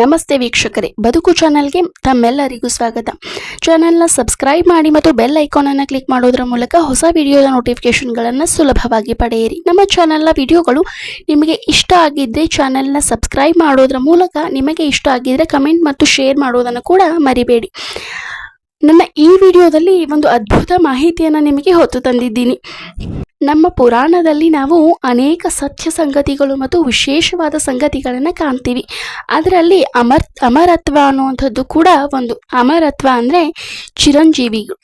ನಮಸ್ತೆ ವೀಕ್ಷಕರೇ, ಬದುಕು ಚಾನಲ್ಗೆ ತಮ್ಮೆಲ್ಲರಿಗೂ ಸ್ವಾಗತ. ಚಾನೆಲ್ನ ಸಬ್ಸ್ಕ್ರೈಬ್ ಮಾಡಿ ಮತ್ತು ಬೆಲ್ ಐಕಾನ್ ಅನ್ನು ಕ್ಲಿಕ್ ಮಾಡೋದರ ಮೂಲಕ ಹೊಸ ವಿಡಿಯೋದ ನೋಟಿಫಿಕೇಶನ್ಗಳನ್ನು ಸುಲಭವಾಗಿ ಪಡೆಯಿರಿ. ನಮ್ಮ ಚಾನಲ್ನ ವಿಡಿಯೋಗಳು ನಿಮಗೆ ಇಷ್ಟ ಆಗಿದ್ದರೆ ಚಾನಲ್ನ ಸಬ್ಸ್ಕ್ರೈಬ್ ಮಾಡೋದ್ರ ಮೂಲಕ ನಿಮಗೆ ಇಷ್ಟ ಆಗಿದ್ದರೆ ಕಮೆಂಟ್ ಮತ್ತು ಶೇರ್ ಮಾಡೋದನ್ನು ಕೂಡ ಮರಿಬೇಡಿ. ನನ್ನ ಈ ವಿಡಿಯೋದಲ್ಲಿ ಒಂದು ಅದ್ಭುತ ಮಾಹಿತಿಯನ್ನು ನಿಮಗೆ ಹೊತ್ತು ತಂದಿದ್ದೀನಿ. ನಮ್ಮ ಪುರಾಣದಲ್ಲಿ ನಾವು ಅನೇಕ ಸತ್ಯ ಸಂಗತಿಗಳು ಮತ್ತು ವಿಶೇಷವಾದ ಸಂಗತಿಗಳನ್ನು ಕಾಣ್ತೀವಿ. ಅದರಲ್ಲಿ ಅಮರ್, ಅಮರತ್ವ ಅನ್ನುವಂಥದ್ದು ಕೂಡ ಒಂದು. ಅಮರತ್ವ ಅಂದರೆ ಚಿರಂಜೀವಿಗಳು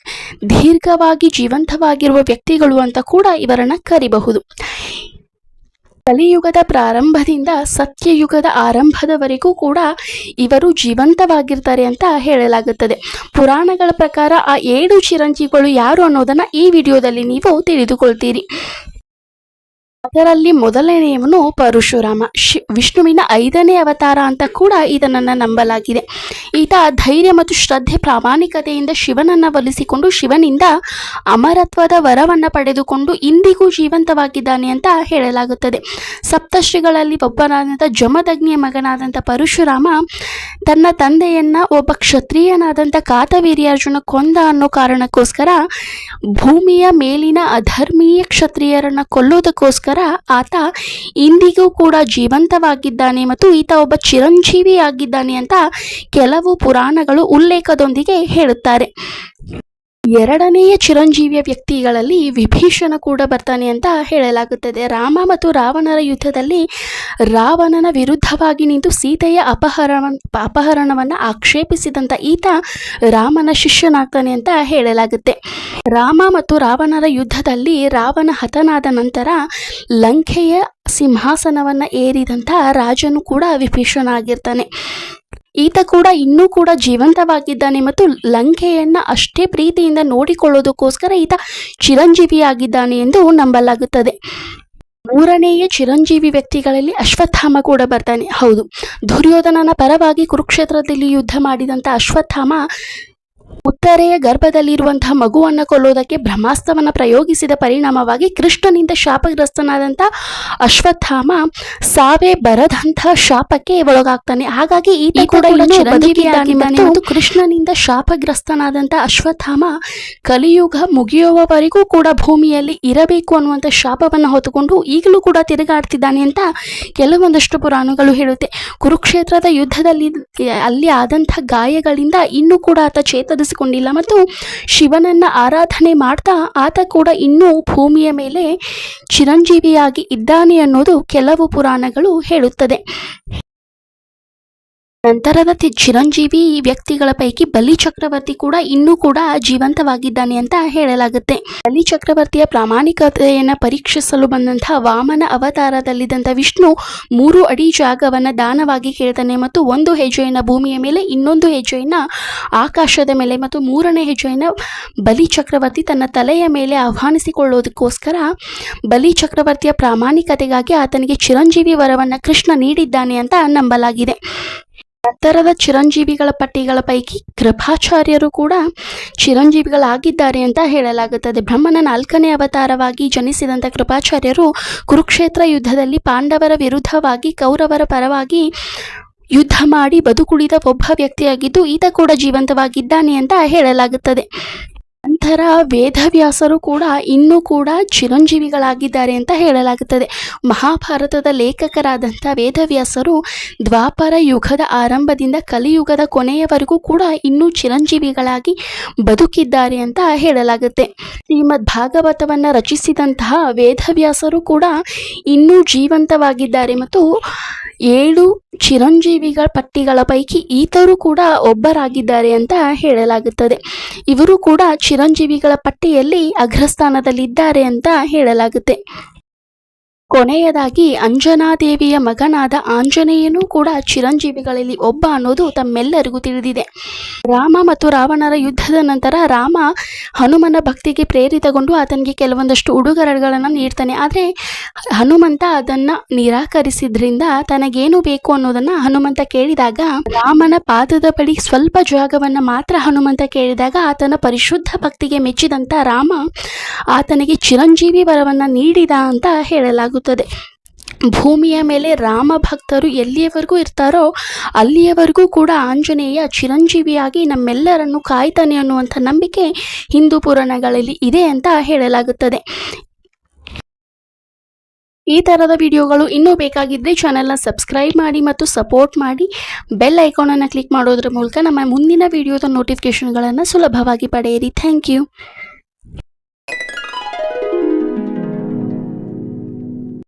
ದೀರ್ಘವಾಗಿ ಜೀವಂತವಾಗಿರುವ ವ್ಯಕ್ತಿಗಳು ಅಂತ ಕೂಡ ಇವರನ್ನು ಕರಿಬಹುದು. ಕಲಿಯುಗದ ಪ್ರಾರಂಭದಿಂದ ಸತ್ಯಯುಗದ ಆರಂಭದವರೆಗೂ ಕೂಡ ಇವರು ಜೀವಂತವಾಗಿರ್ತಾರೆ ಅಂತ ಹೇಳಲಾಗುತ್ತದೆ. ಪುರಾಣಗಳ ಪ್ರಕಾರ ಆ ಏಳು ಚಿರಂಜೀವಿಗಳು ಯಾರು ಅನ್ನೋದನ್ನ ಈ ವಿಡಿಯೋದಲ್ಲಿ ನೀವು ತಿಳಿದುಕೊಳ್ತೀರಿ. ಅದರಲ್ಲಿ ಮೊದಲನೆಯವನು ಪರಶುರಾಮ. ವಿಷ್ಣುವಿನ ಐದನೇ ಅವತಾರ ಅಂತ ಕೂಡ ಇದನ್ನ ನಂಬಲಾಗಿದೆ. ಈತ ಧೈರ್ಯ ಮತ್ತು ಶ್ರದ್ಧೆ ಪ್ರಾಮಾಣಿಕತೆಯಿಂದ ಶಿವನನ್ನ ಒಲಿಸಿಕೊಂಡು ಶಿವನಿಂದ ಅಮರತ್ವದ ವರವನ್ನು ಪಡೆದುಕೊಂಡು ಇಂದಿಗೂ ಜೀವಂತವಾಗಿದ್ದಾನೆ ಅಂತ ಹೇಳಲಾಗುತ್ತದೆ. ಸಪ್ತಶ್ರೀಗಳಲ್ಲಿ ಒಬ್ಬನಾದಂಥ ಜಮದಗ್ನಿಯ ಮಗನಾದಂಥ ಪರಶುರಾಮ ತನ್ನ ತಂದೆಯನ್ನ ಒಬ್ಬ ಕ್ಷತ್ರಿಯನಾದಂಥ ಕಾತವೀರ್ಯಾರ್ಜುನ ಕೊಂದ ಅನ್ನೋ ಕಾರಣಕ್ಕೋಸ್ಕರ ಭೂಮಿಯ ಮೇಲಿನ ಅಧರ್ಮೀಯ ಕ್ಷತ್ರಿಯರನ್ನ ಕೊಲ್ಲೋದಕ್ಕೋಸ್ಕರ ಆತ ಇಂದಿಗೂ ಕೂಡ ಜೀವಂತವಾಗಿದ್ದಾನೆ ಮತ್ತು ಈತ ಒಬ್ಬ ಚಿರಂಜೀವಿ ಆಗಿದ್ದಾನೆ ಅಂತ ಕೆಲವು ಪುರಾಣಗಳು ಉಲ್ಲೇಖದೊಂದಿಗೆ ಹೇಳುತ್ತಾರೆ. ಎರಡನೆಯ ಚಿರಂಜೀವಿಯ ವ್ಯಕ್ತಿಗಳಲ್ಲಿ ವಿಭೀಷಣ ಕೂಡ ಬರ್ತಾನೆ ಅಂತ ಹೇಳಲಾಗುತ್ತದೆ. ರಾಮ ಮತ್ತು ರಾವಣರ ಯುದ್ಧದಲ್ಲಿ ರಾವಣನ ವಿರುದ್ಧವಾಗಿ ನಿಂತು ಸೀತೆಯ ಅಪಹರಣ, ಅಪಹರಣವನ್ನು ಆಕ್ಷೇಪಿಸಿದಂಥ ಈತ ರಾಮನ ಶಿಷ್ಯನಾಗ್ತಾನೆ ಅಂತ ಹೇಳಲಾಗುತ್ತೆ. ರಾಮ ಮತ್ತು ರಾವಣರ ಯುದ್ಧದಲ್ಲಿ ರಾವಣ ಹತನಾದ ನಂತರ ಲಂಕೆಯ ಸಿಂಹಾಸನವನ್ನು ಏರಿದಂಥ ರಾಜನು ಕೂಡ ವಿಭೀಷಣ ಆಗಿರ್ತಾನೆ. ಈತ ಕೂಡ ಇನ್ನೂ ಕೂಡ ಜೀವಂತವಾಗಿದ್ದಾನೆ ಮತ್ತು ಲಂಕೆಯನ್ನ ಅಷ್ಟೇ ಪ್ರೀತಿಯಿಂದ ನೋಡಿಕೊಳ್ಳೋದಕ್ಕೋಸ್ಕರ ಈತ ಚಿರಂಜೀವಿಯಾಗಿದ್ದಾನೆ ಎಂದು ನಂಬಲಾಗುತ್ತದೆ. ಮೂರನೆಯ ಚಿರಂಜೀವಿ ವ್ಯಕ್ತಿಗಳಲ್ಲಿ ಅಶ್ವತ್ಥಾಮ ಕೂಡ ಬರ್ತಾನೆ. ಹೌದು, ದುರ್ಯೋಧನನ ಪರವಾಗಿ ಕುರುಕ್ಷೇತ್ರದಲ್ಲಿ ಯುದ್ಧ ಮಾಡಿದಂಥ ಅಶ್ವತ್ಥಾಮ ಉತ್ತರೆಯ ಗರ್ಭದಲ್ಲಿರುವಂತಹ ಮಗುವನ್ನು ಕೊಲ್ಲೋದಕ್ಕೆ ಬ್ರಹ್ಮಾಸ್ತ್ರವನ್ನು ಪ್ರಯೋಗಿಸಿದ ಪರಿಣಾಮವಾಗಿ ಕೃಷ್ಣನಿಂದ ಶಾಪಗ್ರಸ್ತನಾದಂಥ ಅಶ್ವತ್ಥಾಮ ಸಾವೇ ಬರದಂತಹ ಶಾಪಕ್ಕೆ ಒಳಗಾಗ್ತಾನೆ. ಹಾಗಾಗಿ ಈತ ಕೂಡ ಮತ್ತು ಕೃಷ್ಣನಿಂದ ಶಾಪಗ್ರಸ್ತನಾದಂಥ ಅಶ್ವತ್ಥಾಮ ಕಲಿಯುಗ ಮುಗಿಯುವವರೆಗೂ ಕೂಡ ಭೂಮಿಯಲ್ಲಿ ಇರಬೇಕು ಅನ್ನುವಂಥ ಶಾಪವನ್ನು ಹೊತ್ತುಕೊಂಡು ಈಗಲೂ ಕೂಡ ತಿರುಗಾಡ್ತಿದ್ದಾನೆ ಅಂತ ಕೆಲವೊಂದಷ್ಟು ಪುರಾಣಗಳು ಹೇಳುತ್ತೆ. ಕುರುಕ್ಷೇತ್ರದ ಯುದ್ಧದಲ್ಲಿ ಅಲ್ಲಿ ಆದಂಥ ಗಾಯಗಳಿಂದ ಇನ್ನೂ ಕೂಡ ಆತ ಚೇತರಿಸಿಕೊಂಡಿಲ್ಲ ಮತ್ತು ಶಿವನನ್ನ ಆರಾಧನೆ ಮಾಡ್ತಾ ಆತ ಕೂಡ ಇನ್ನೂ ಭೂಮಿಯ ಮೇಲೆ ಚಿರಂಜೀವಿಯಾಗಿ ಇದ್ದಾನೆ ಅನ್ನೋದು ಕೆಲವು ಪುರಾಣಗಳು ಹೇಳುತ್ತದೆ. ನಂತರದ ಚಿರಂಜೀವಿ ಚಿರಂಜೀವಿ ವ್ಯಕ್ತಿಗಳ ಪೈಕಿ ಬಲಿ ಚಕ್ರವರ್ತಿ ಕೂಡ ಇನ್ನೂ ಕೂಡ ಜೀವಂತವಾಗಿದ್ದಾನೆ ಅಂತ ಹೇಳಲಾಗುತ್ತೆ. ಬಲಿ ಚಕ್ರವರ್ತಿಯ ಪ್ರಾಮಾಣಿಕತೆಯನ್ನು ಪರೀಕ್ಷಿಸಲು ಬಂದಂತಹ ವಾಮನ ಅವತಾರದಲ್ಲಿದ್ದಂಥ ವಿಷ್ಣು ಮೂರು ಅಡಿ ಜಾಗವನ್ನು ದಾನವಾಗಿ ಕೇಳ್ತಾನೆ ಮತ್ತು ಒಂದು ಹೆಜ್ಜೆಯನ್ನು ಭೂಮಿಯ ಮೇಲೆ, ಇನ್ನೊಂದು ಹೆಜ್ಜೆಯನ್ನು ಆಕಾಶದ ಮೇಲೆ ಮತ್ತು ಮೂರನೇ ಹೆಜ್ಜೆಯನ್ನು ಬಲಿ ಚಕ್ರವರ್ತಿ ತನ್ನ ತಲೆಯ ಮೇಲೆ ಆಹ್ವಾನಿಸಿಕೊಳ್ಳೋದಕ್ಕೋಸ್ಕರ ಬಲಿ ಚಕ್ರವರ್ತಿಯ ಪ್ರಾಮಾಣಿಕತೆಗಾಗಿ ಆತನಿಗೆ ಚಿರಂಜೀವಿ ವರವನ್ನು ಕೃಷ್ಣ ನೀಡಿದ್ದಾನೆ ಅಂತ ನಂಬಲಾಗಿದೆ. ನಂತರದ ಚಿರಂಜೀವಿಗಳ ಪಟ್ಟಿಗಳ ಪೈಕಿ ಕೃಪಾಚಾರ್ಯರು ಕೂಡ ಚಿರಂಜೀವಿಗಳಾಗಿದ್ದಾರೆ ಅಂತ ಹೇಳಲಾಗುತ್ತದೆ. ಬ್ರಹ್ಮನ ನಾಲ್ಕನೇ ಅವತಾರವಾಗಿ ಜನಿಸಿದಂಥ ಕೃಪಾಚಾರ್ಯರು ಕುರುಕ್ಷೇತ್ರ ಯುದ್ಧದಲ್ಲಿ ಪಾಂಡವರ ವಿರುದ್ಧವಾಗಿ, ಕೌರವರ ಪರವಾಗಿ ಯುದ್ಧ ಮಾಡಿ ಬದುಕುಳಿದ ಒಬ್ಬ ವ್ಯಕ್ತಿಯಾಗಿದ್ದು, ಈತ ಕೂಡ ಜೀವಂತವಾಗಿದ್ದಾನೆ ಅಂತ ಹೇಳಲಾಗುತ್ತದೆ. ನಂತರ ವೇದವ್ಯಾಸರು ಕೂಡ ಇನ್ನೂ ಕೂಡ ಚಿರಂಜೀವಿಗಳಾಗಿದ್ದಾರೆ ಅಂತ ಹೇಳಲಾಗುತ್ತದೆ. ಮಹಾಭಾರತದ ಲೇಖಕರಾದಂಥ ವೇದವ್ಯಾಸರು ದ್ವಾಪರ ಯುಗದ ಆರಂಭದಿಂದ ಕಲಿಯುಗದ ಕೊನೆಯವರೆಗೂ ಕೂಡ ಇನ್ನೂ ಚಿರಂಜೀವಿಗಳಾಗಿ ಬದುಕಿದ್ದಾರೆ ಅಂತ ಹೇಳಲಾಗುತ್ತೆ. ಶ್ರೀಮದ್ ಭಾಗವತವನ್ನು ರಚಿಸಿದಂತಹ ವೇದವ್ಯಾಸರು ಕೂಡ ಇನ್ನೂ ಜೀವಂತವಾಗಿದ್ದಾರೆ ಮತ್ತು ಏಳು ಚಿರಂಜೀವಿಗಳ ಪಟ್ಟಿಗಳ ಪೈಕಿ ಈತರು ಕೂಡ ಒಬ್ಬರಾಗಿದ್ದಾರೆ ಅಂತ ಹೇಳಲಾಗುತ್ತದೆ. ಇವರು ಕೂಡ ಚಿರಂಜೀವಿಗಳ ಪಟ್ಟಿಯಲ್ಲಿ ಅಗ್ರಸ್ಥಾನದಲ್ಲಿದ್ದಾರೆ ಅಂತ ಹೇಳಲಾಗುತ್ತೆ. ಕೊನೆಯದಾಗಿ ಅಂಜನಾದೇವಿಯ ಮಗನಾದ ಆಂಜನೇಯನೂ ಕೂಡ ಚಿರಂಜೀವಿಗಳಲ್ಲಿ ಒಬ್ಬ ಅನ್ನೋದು ತಮ್ಮೆಲ್ಲರಿಗೂ ತಿಳಿದಿದೆ. ರಾಮ ಮತ್ತು ರಾವಣರ ಯುದ್ಧದ ನಂತರ ರಾಮ ಹನುಮನ ಭಕ್ತಿಗೆ ಪ್ರೇರಿತಗೊಂಡು ಆತನಿಗೆ ಕೆಲವೊಂದಷ್ಟು ಉಡುಗೊರೆಗಳನ್ನು ನೀಡ್ತಾನೆ. ಆದರೆ ಹನುಮಂತ ಅದನ್ನು ನಿರಾಕರಿಸಿದ್ರಿಂದ ತನಗೇನು ಬೇಕು ಅನ್ನೋದನ್ನು ಹನುಮಂತ ಕೇಳಿದಾಗ ರಾಮನ ಪಾದದ ಬಳಿ ಸ್ವಲ್ಪ ಜಾಗವನ್ನು ಮಾತ್ರ ಹನುಮಂತ ಕೇಳಿದಾಗ ಆತನ ಪರಿಶುದ್ಧ ಭಕ್ತಿಗೆ ಮೆಚ್ಚಿದಂಥ ರಾಮ ಆತನಿಗೆ ಚಿರಂಜೀವಿ ವರವನ್ನು ನೀಡಿದ ಅಂತ ಹೇಳಲಾಗುತ್ತದೆ. ಭೂಮಿಯ ಮೇಲೆ ರಾಮ ಭಕ್ತರು ಎಲ್ಲಿಯವರೆಗೂ ಇರ್ತಾರೋ ಅಲ್ಲಿಯವರೆಗೂ ಕೂಡ ಆಂಜನೇಯ ಚಿರಂಜೀವಿಯಾಗಿ ನಮ್ಮೆಲ್ಲರನ್ನು ಕಾಯ್ತಾನೆ ಅನ್ನುವಂಥ ನಂಬಿಕೆ ಹಿಂದೂ ಪುರಾಣಗಳಲ್ಲಿ ಇದೆ ಅಂತ ಹೇಳಲಾಗುತ್ತದೆ. ಈ ಥರದ ವಿಡಿಯೋಗಳು ಇನ್ನೂ ಬೇಕಾಗಿದ್ದರೆ ಚಾನೆಲ್ನ ಸಬ್ಸ್ಕ್ರೈಬ್ ಮಾಡಿ ಮತ್ತು ಸಪೋರ್ಟ್ ಮಾಡಿ. ಬೆಲ್ ಐಕಾನನ್ನು ಕ್ಲಿಕ್ ಮಾಡೋದ್ರ ಮೂಲಕ ನಮ್ಮ ಮುಂದಿನ ವಿಡಿಯೋದ ನೋಟಿಫಿಕೇಷನ್ಗಳನ್ನು ಸುಲಭವಾಗಿ ಪಡೆಯಿರಿ. Thank you.